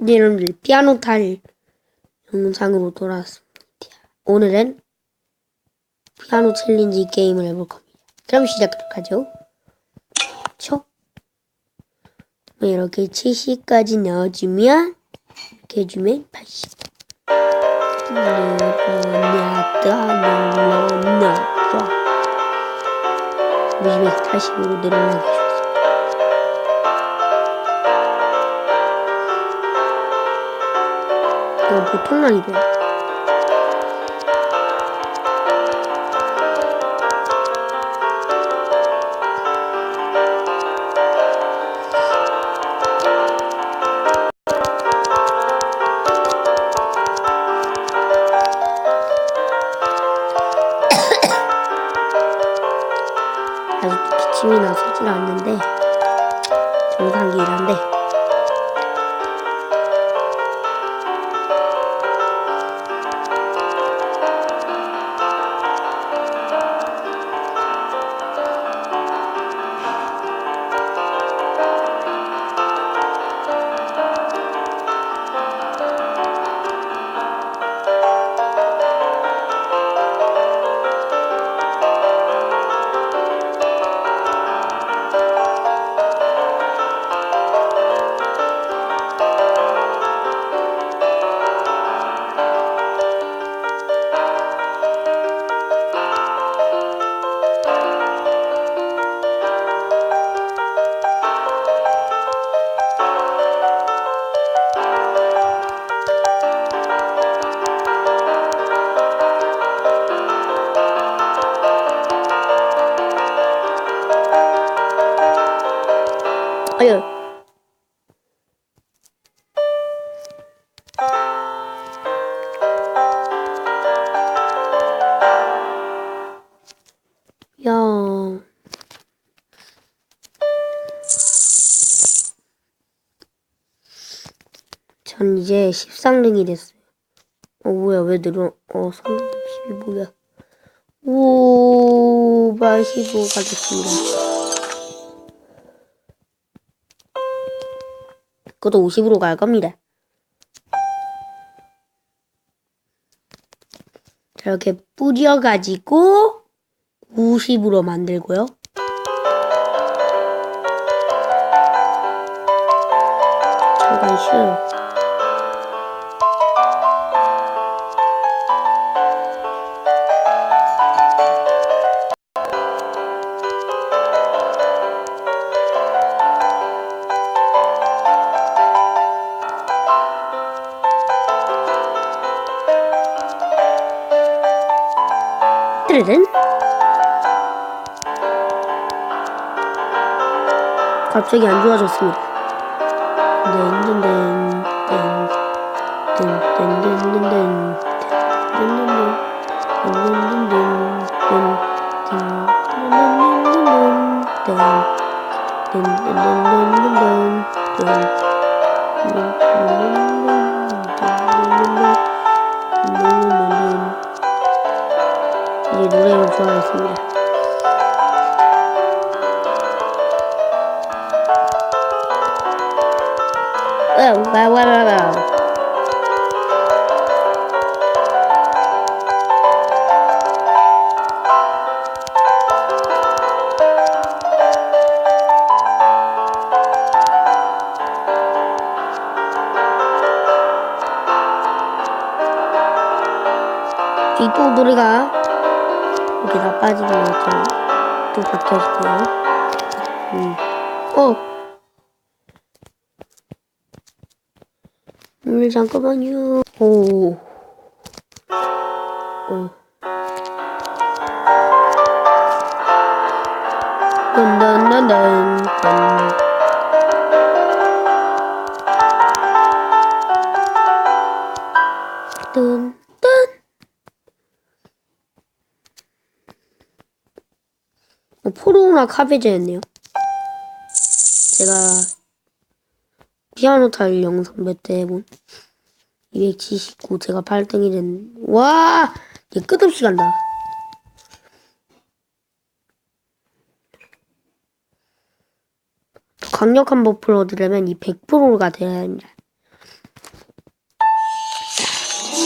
네, 여러분들 피아노 탈 영상으로 돌아왔습니다. 오늘은 피아노 챌린지 게임을 해볼 겁니다. 그럼 시작하도록 하죠. 초 이렇게 70까지 넣어주면 이렇게 해주면 80 늘어났다 늘어났다 우리 집에 80으로 늘어나게 해 이거 보통 난이도 아직도 기침이 나서질 않는데 정상이란데 야 전 이제 13등이 됐어요. 어, 뭐야, 왜 늘어, 어, 32 뭐야. 오, 85가 됐습니다. 그것도 50으로 갈 겁니다. 자, 이렇게 뿌려가지고 50으로 만들고요. 잠깐 쉬어요. 뜨르른 갑자기 안 좋아졌습니다. 이제 노래를 좋아하겠습니다. 와우, 와우, 와우, 또 노래가 이렇게 다 빠지는 것처럼 또 바뀌어줄게요. 음. 어! 음, 잠깐만요. 오. 어. 딴딴딴딴. 딴, 딴. 어, 포로나 카베제였네요. 제가 피아노 탈 영상 몇 대 해본 279 제가 8등이 된 와! 이게 끝없이 간다. 강력한 버프를 얻으려면 이 100%가 돼야 합니다.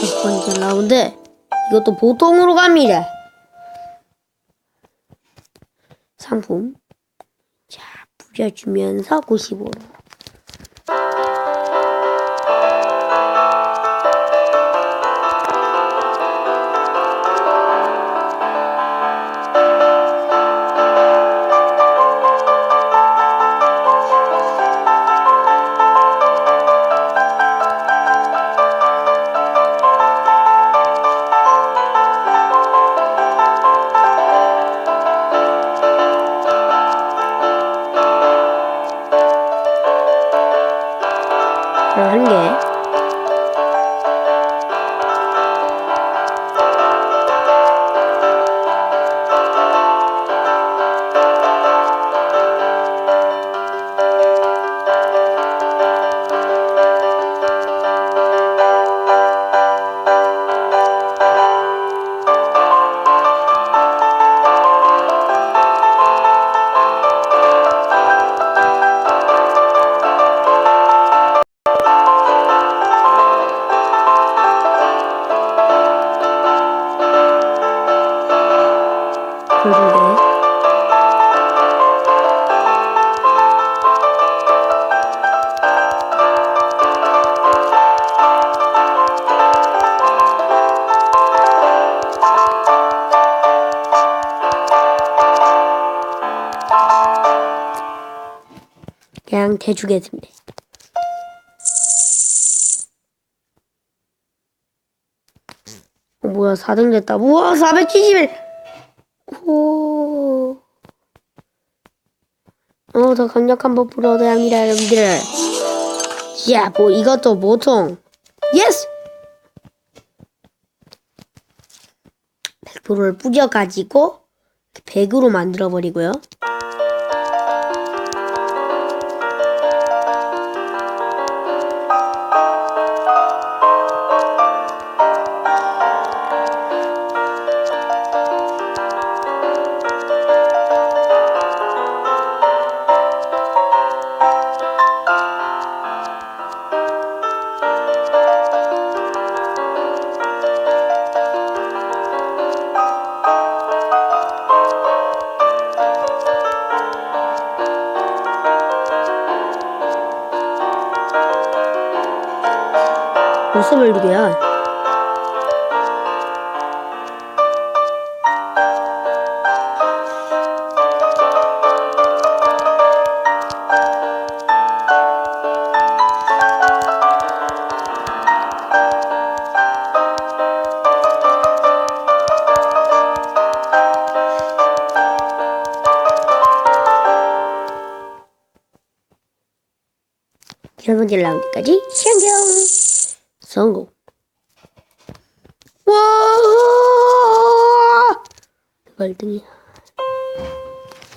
첫 번째 라운드. 이것도 보통으로 갑니다. 상품. 자, 뿌려주면서 95로. 그냥 대주겠습니다. 어, 뭐야 4등 됐다. 우와 471. 오. 어, 더 강력한 버프로 얻어야 합니다, 여러분들. 야, 뭐, 이것도 보통. 예스! 100%를 뿌려가지고, 100으로 만들어버리고요. 이게요. 세 번째 라운드까지 신경 성공. 와! 누가 1등이야?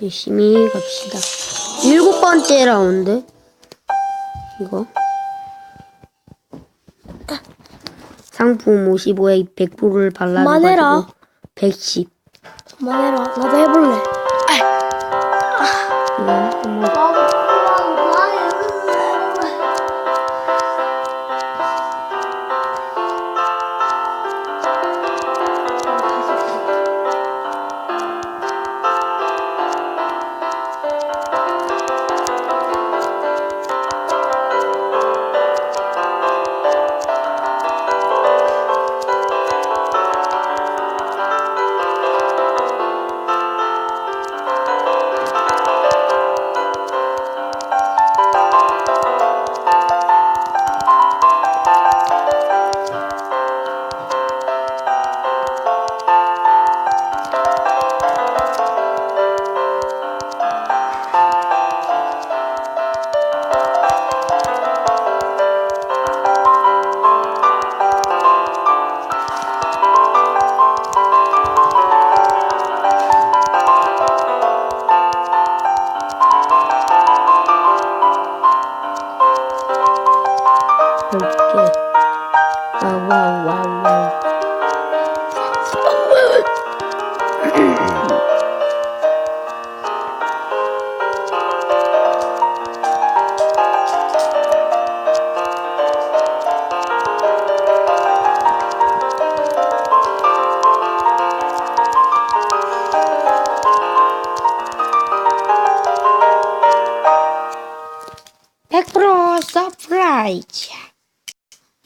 열심히 갑시다. 일곱 번째 라운드. 이거. 상품 55에 100%를 발라가지고 그만해라. 110. 그만해라. 나도 해볼래. 이거 한번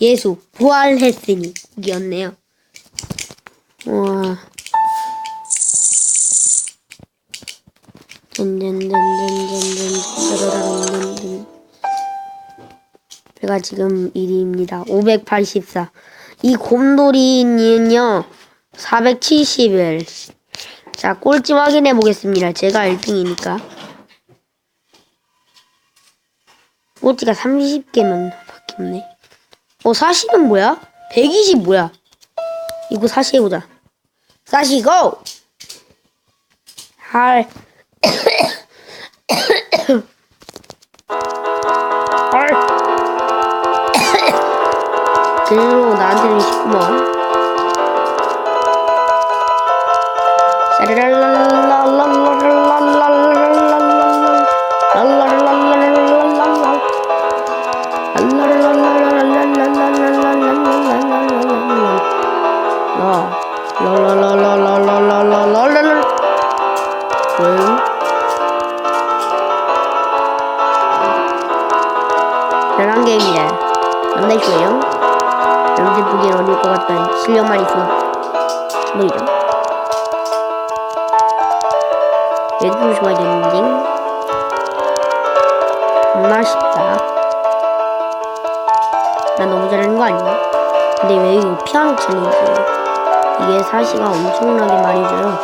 예수 부활했으니 이겼네요. 와. 든든든든든든든든든. 제가 지금 1위입니다. 584. 이 곰돌이는요 471. 자 꼴찌 확인해 보겠습니다. 제가 1등이니까. 꼴찌가 30개만 밖에 없네. 어, 40은 뭐야? 120 뭐야? 이거 사시 해보자. 사시 고! 할. 헐. 그리고 나한테는 쉽구먼. 대단 실력만 있으면 보이죠. 얘도 좋아야 되는데 쉽다. 나 너무 잘하는 거 아니야? 근데 왜 이거 피아노 챌린지 이게 사시가 엄청나게 많이 줘요.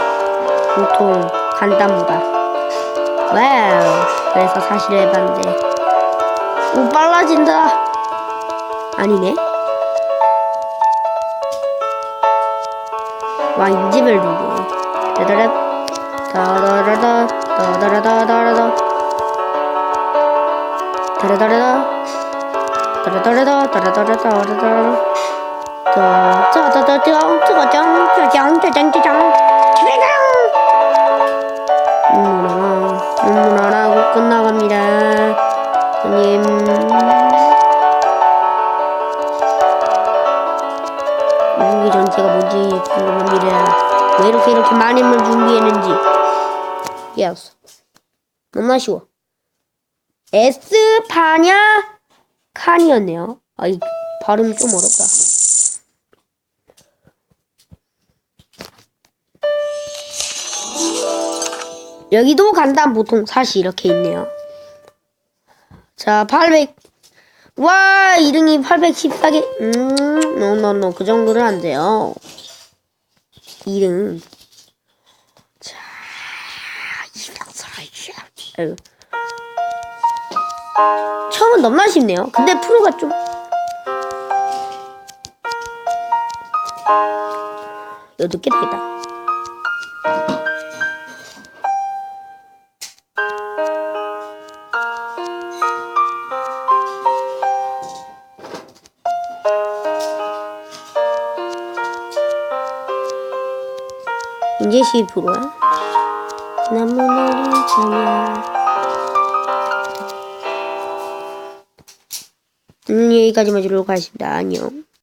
보통 간단보다. 와우. 그래서 사실 해봤는데 오 빨라진다. 아니네. 와 인지별 누구? 따다라 따다라다 따다라다다라다 따라다라다 따라다라다 따라다라다라다 짜자자자 짜장 짜장 짜장 짜장 짜장 눈물하나 눈물하나고 끝나갑니다. 손님 뭔지 궁금합니다. 왜 이렇게 이렇게 많은 걸 준비했는지. 예스. 너무나 쉬워. 에스파냐 칸이었네요. 아, 이 발음 좀 어렵다. 여기도 간단 보통 사실 이렇게 있네요. 자, 800. 와, 2등이 814개. 음, 노노노. 그 정도는 안 돼요. 2등. 자, 240. 아유. 처음은 너무나 쉽네요. 근데 프로가 좀. 여덟 개 되겠다. 이제 10%야. 나무늘이 자냐. 음, 여기까지만 주도록 하겠습니다. 안녕.